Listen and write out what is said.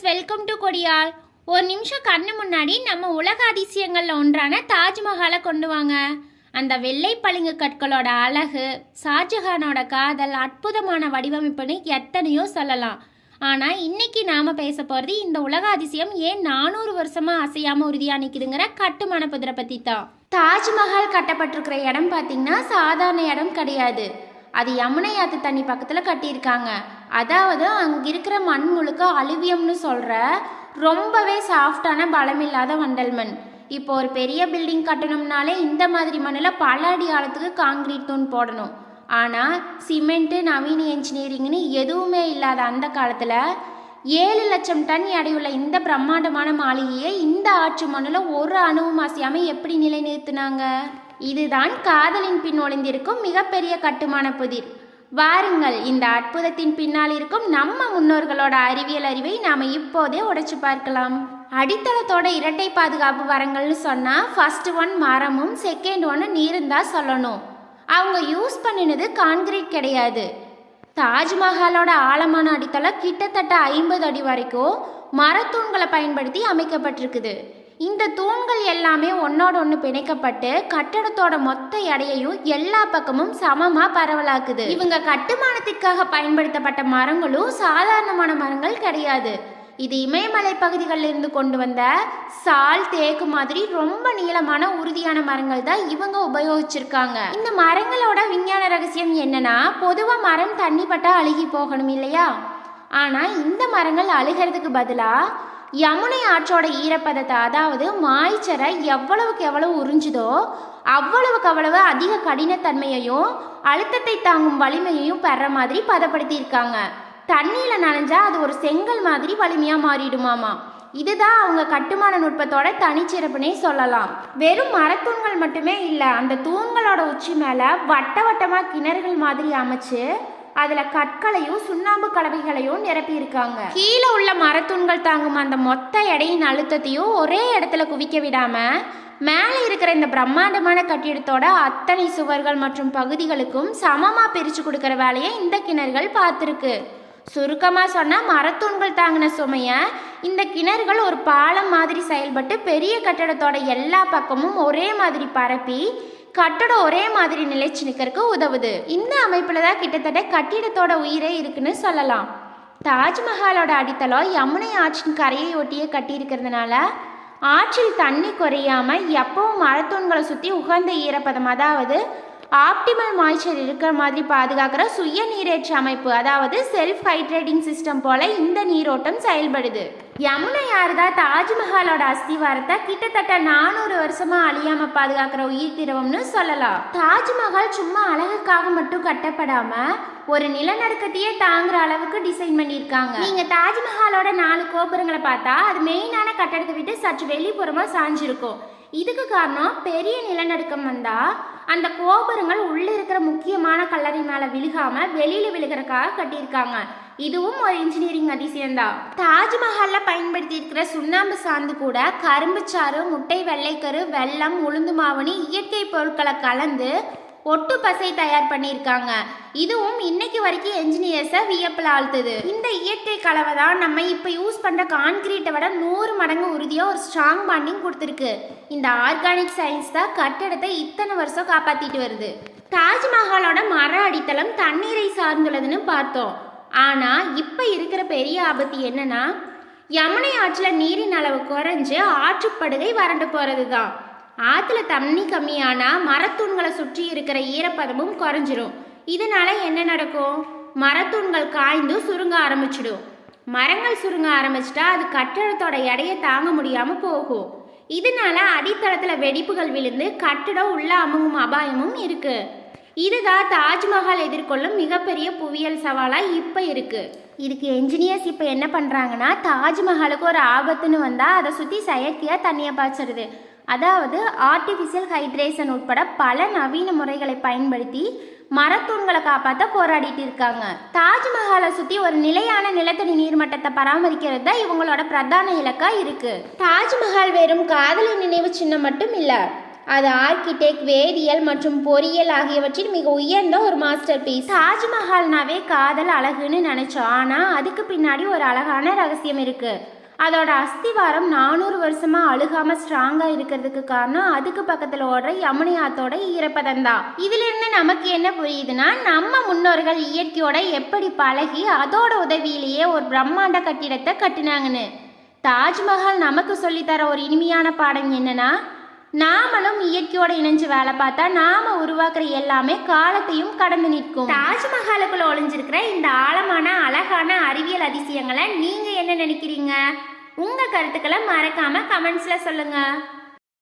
Friends welcome to கொடியால் ஒரு நிமிஷம் கண்ணு முன்னாடி நம்ம உலக அதிசயங்களில் ஒன்றான தாஜ்மஹாலை கொண்டு வாங்க. அந்த வெள்ளை பளிங்கு கற்களோட அழகு ஷாஜஹானோட காதல் அற்புதமான வடிவமைப்புன்னு எத்தனையோ சொல்லலாம். ஆனால் இன்னைக்கு நாம் பேச போகிறது இந்த உலக அதிசயம் ஏன் நானூறு வருஷமாக அசையாமல் உறுதியாக நிற்குதுங்கிற கட்டுமான புதிரை பற்றி தான் தாஜ்மஹால் கட்டப்பட்டிருக்கிற இடம் பார்த்தீங்கன்னா சாதாரண இடம் கிடையாது. அது யமுனை ஆத்து தண்ணி பக்கத்தில் கட்டியிருக்காங்க. அதாவது அங்கே இருக்கிற மண் முழுக்க அலுவியம்னு சொல்கிற ரொம்பவே சாஃப்டான பலமில்லாத வண்டல் மண். இப்போ ஒரு பெரிய பில்டிங் கட்டணும்னாலே இந்த மாதிரி மண்ணில் பல அடி ஆழத்துக்கு காங்கிரீட் தூண் போடணும். ஆனால் சிமெண்ட்டு நவீன என்ஜினியரிங்னு எதுவுமே இல்லாத அந்த காலத்தில் ஏழு லட்சம் டன் எடையுள்ள இந்த பிரம்மாண்டமான மாளிகையை இந்த ஆற்று மண்ணில் ஒரு அணுவும் அசையாமல் எப்படி நிலைநிறுத்தினாங்க? இதுதான் காதலின் பின் ஒளிந்திருக்கும் மிகப்பெரிய கட்டுமான புதிர். வாருங்கள் இந்த அற்புதத்தின் பின்னால் இருக்கும் நம்ம முன்னோர்களோட அறிவியல் அறிவை நாம இப்போதே உடைச்சு பார்க்கலாம். அடித்தளத்தோட இரட்டை பாதுகாப்பு வரங்கள்னு சொன்னா ஃபர்ஸ்ட் ஒன் மரமும் செகண்ட் ஒன் நீரும் தான் சொல்லணும். அவங்க யூஸ் பண்ணினது கான்கிரீட் கிடையாது. தாஜ்மஹாலோட ஆழமான அடித்தளம் கிட்டத்தட்ட ஐம்பது அடி வரைக்கும் மரத்தூண்களை பயன்படுத்தி அமைக்கப்பட்டிருக்குது. இந்த தூண்கள் எல்லாமே ஒன்னோட ஒன்று பிணைக்கப்பட்டு கட்டடத்தோட மொத்த எடையையும் எல்லா பக்கமும் சமமா பரவலாக்குது. இவங்க கட்டுமானத்திற்காக பயன்படுத்தப்பட்ட மரங்களும் சாதாரணமான மரங்கள் கிடையாது. இது இமயமலை பகுதிகளில் இருந்து கொண்டு வந்த சால் தேக்கு மாதிரி ரொம்ப நீளமான உறுதியான மரங்கள் தான் இவங்க உபயோகிச்சிருக்காங்க. இந்த மரங்களோட விஞ்ஞான ரகசியம் என்னன்னா பொதுவா மரம் தண்ணி பட்டா அழுகி போகணும் இல்லையா? ஆனா இந்த மரங்கள் அழுகிறதுக்கு பதிலா யமுனை ஆற்றோட ஈரப்பதத்தை அதாவது மாய்ச்சரை எவ்வளவுக்கு எவ்வளவு உறிஞ்சுதோ அவ்வளவுக்கு அவ்வளவு அதிக கடினத்தன்மையையும் அழுத்தத்தை தாங்கும் வலிமையையும் பெற மாதிரி பதப்படுத்தியிருக்காங்க. தண்ணியில் நனைஞ்சா அது ஒரு செங்கல் மாதிரி வலிமையாக மாறிடுமாமா. இதுதான் அவங்க கட்டுமான நுட்பத்தோட தனிச்சிறப்புனே சொல்லலாம். வெறும் மரத்தூண்கள் மட்டுமே இல்லை அந்த தூண்களோட உச்சி மேலே வட்ட வட்டமாக கிணறுகள் மாதிரி அமைச்சு அதுல கற்களையும் சுண்ணாம்பு கலவைகளையும் நிரப்பியிருக்காங்க. கீழே உள்ள மரத்தூண்கள் தாங்கும் அந்த மொத்த எடையின் அழுத்தத்தையும் ஒரே இடத்துல குவிக்க விடாம மேலே இருக்கிற இந்த பிரம்மாண்டமான கட்டிடத்தோட அத்தனை சுவர்கள் மற்றும் பகுதிகளுக்கும் சமமா பிரிச்சு கொடுக்கற வேலையை இந்த கிணறுகள் பார்த்துருக்கு. சுருக்கமா சொன்னா மரத்தூண்கள் தாங்கின சுமையை இந்த கிணறுகள் ஒரு பாலம் மாதிரி செயல்பட்டு பெரிய கட்டடத்தோட எல்லா பக்கமும் ஒரே மாதிரி பரப்பி கட்டடம் ஒரே மாதிரி நிலைச்சு நிற்கிறதுக்கு உதவுது. இந்த அமைப்பில் தான் கிட்டத்தட்ட கட்டிடத்தோட உயிரே இருக்குன்னு சொல்லலாம். தாஜ்மஹாலோட அடித்தளம் யமுனை ஆற்றின் கரையை ஒட்டியே கட்டியிருக்கிறதுனால ஆற்றில் தண்ணி குறையாமல் எப்பவும் மரத்தூண்களை சுற்றி உகந்த ஈரப்பதம் அதாவது ஆப்டிமல் மாய்ச்சர் இருக்கிற மாதிரி பாதுகாக்கிற சுய நீரேற்ற அமைப்பு அதாவது செல்ஃப் ஹைட்ரேட்டிங் சிஸ்டம் போல இந்த நீரோட்டம் செயல்படுது. யமுனை ஆறுதா தாஜ்மஹாலோட அஸ்திவாரத்தை கிட்டத்தட்ட நானூறு வருஷமா அழியாம பாதுகாக்கிற உயிர் திரவம்னு சொல்லலாம். தாஜ்மஹால் சும்மா அழகுக்காக மட்டும் கட்டப்படாம ஒரு நிலநடுக்கத்தையே தாங்குற அளவுக்கு டிசைன் பண்ணியிருக்காங்க. நீங்க தாஜ்மஹாலோட நாலு கோபுரங்களை பார்த்தா அது மெயினான கட்டடத்தை விட்டு சற்று வெளிப்புறமா சாஞ்சிருக்கும். இதுக்கு காரணம் பெரிய நிலநடுக்கம் வந்தா அந்த கோபுரங்கள் உள்ளே இருக்கிற முக்கியமான கல்லறை மேலே விழுகாமல் வெளியில் விழுகிறக்காக கட்டியிருக்காங்க. இதுவும் ஒரு இன்ஜினியரிங் அதிசயம்தான் தாஜ்மஹாலில் பயன்படுத்தி இருக்கிற சுண்ணாம்பு சாந்து கூட கரும்புச்சாறு முட்டை வெள்ளைக்கரு வெல்லம் உளுந்து மாவுனி இயற்கை பொருட்களை கலந்து ஒட்டு பசை தயார் பண்ணியிருக்காங்க. இதுவும் இன்னைக்கு வரைக்கும் என்ஜினியர்ஸை வியப்பில் ஆழ்த்துது. இந்த இயற்கை கலவை தான் நம்ம இப்போ யூஸ் பண்ணுற கான்கிரீட்டை விட நூறு மடங்கு உறுதியாக ஒரு ஸ்ட்ராங் பாண்டிங் கொடுத்துருக்கு. இந்த ஆர்கானிக் சயின்ஸ் தான் கட்டடத்தை இத்தனை வருஷம் காப்பாற்றிட்டு வருது. தாஜ்மஹாலோட மர அடித்தளம் தண்ணீரை சார்ந்துள்ளதுன்னு பார்த்தோம். ஆனால் இப்போ இருக்கிற பெரிய ஆபத்து என்னன்னா யமுனை ஆற்றில் நீரின் அளவு குறைஞ்சு ஆற்றுப்படுகை வறண்டு போகிறது தான் ஆற்றுல தண்ணி கம்மியானால் மரத்தூண்களை சுற்றி இருக்கிற ஈரப்பதமும் குறைஞ்சிரும். இதனால் என்ன நடக்கும்? மரத்தூண்கள் காய்ந்து சுருங்க ஆரம்பிச்சிடும். மரங்கள் சுருங்க ஆரம்பிச்சிட்டா அது கட்டடத்தோட எடையை தாங்க முடியாமல் போகும். இதனால அடித்தளத்தில் வெடிப்புகள் விழுந்து கட்டடம் உள்ள அமுங்கும் அபாயமும் இருக்கு. இதுதான் தாஜ்மஹால் எதிர்கொள்ளும் மிகப்பெரிய புவியியல் சவாலாக இப்போ இருக்கு. இதுக்கு என்ஜினியர்ஸ் இப்போ என்ன பண்ணுறாங்கன்னா தாஜ்மஹாலுக்கு ஒரு ஆபத்துன்னு வந்தால் அதை சுற்றி செயற்கையாக தண்ணியை பாய்ச்சிடுது அதாவது ஆர்டிஃபிஷியல் ஹைட்ரேஷன் உட்பட பல நவீன முறைகளை பயன்படுத்தி மரத்தூண்களை காப்பாற்ற போராடிட்டு இருக்காங்க. தாஜ்மஹாலை சுற்றி ஒரு நிலையான நிலத்தடி நீர்மட்டத்தை பராமரிக்கிறது தான் இவங்களோட பிரதான இலக்கா இருக்கு. தாஜ்மஹால் வெறும் காதலி நினைவு சின்னம் மட்டும் இல்லை அது ஆர்கிடெக்ட் வேதியியல் மற்றும் பொறியியல் ஆகியவற்றில் மிக உயர்ந்த ஒரு மாஸ்டர் பீஸ் தாஜ்மஹால்னாவே காதல் அழகுன்னு நினைச்சோம். ஆனால் அதுக்கு பின்னாடி ஒரு அழகான ரகசியம் இருக்குது அதோட அஸ்திவாரம் நானூறு வருஷமா அழுகாம ஸ்ட்ராங்கா இருக்கிறதுக்கு காரணம் அதுக்கு பக்கத்துல ஓடுற யமுனை ஆத்தோட ஈரப்பதம் தான். இதுல இருந்து நமக்கு என்ன புரியுதுன்னா நம்ம முன்னோர்கள் இயற்கையோட எப்படி பழகி அதோட உதவியிலேயே ஒரு பிரம்மாண்ட கட்டிடத்தை கட்டினாங்கன்னு. தாஜ்மஹால் நமக்கு சொல்லித்தர ஒரு இனிமையான பாடம் என்னன்னா நாமளும் இயற்கையோட இணைஞ்சு வேலை பார்த்தா நாம உருவாக்குற எல்லாமே காலத்தையும் கடந்து நிற்கும். தாஜ்மஹாலுக்குள்ள ஒளிஞ்சிருக்கிற இந்த ஆழமான அழகான அறிவியல் அதிசயங்களை நீங்க என்ன நினைக்கிறீங்க? உங்கள் கருத்துக்களை மறக்காமல் கமெண்ட்ஸில் சொல்லுங்கள்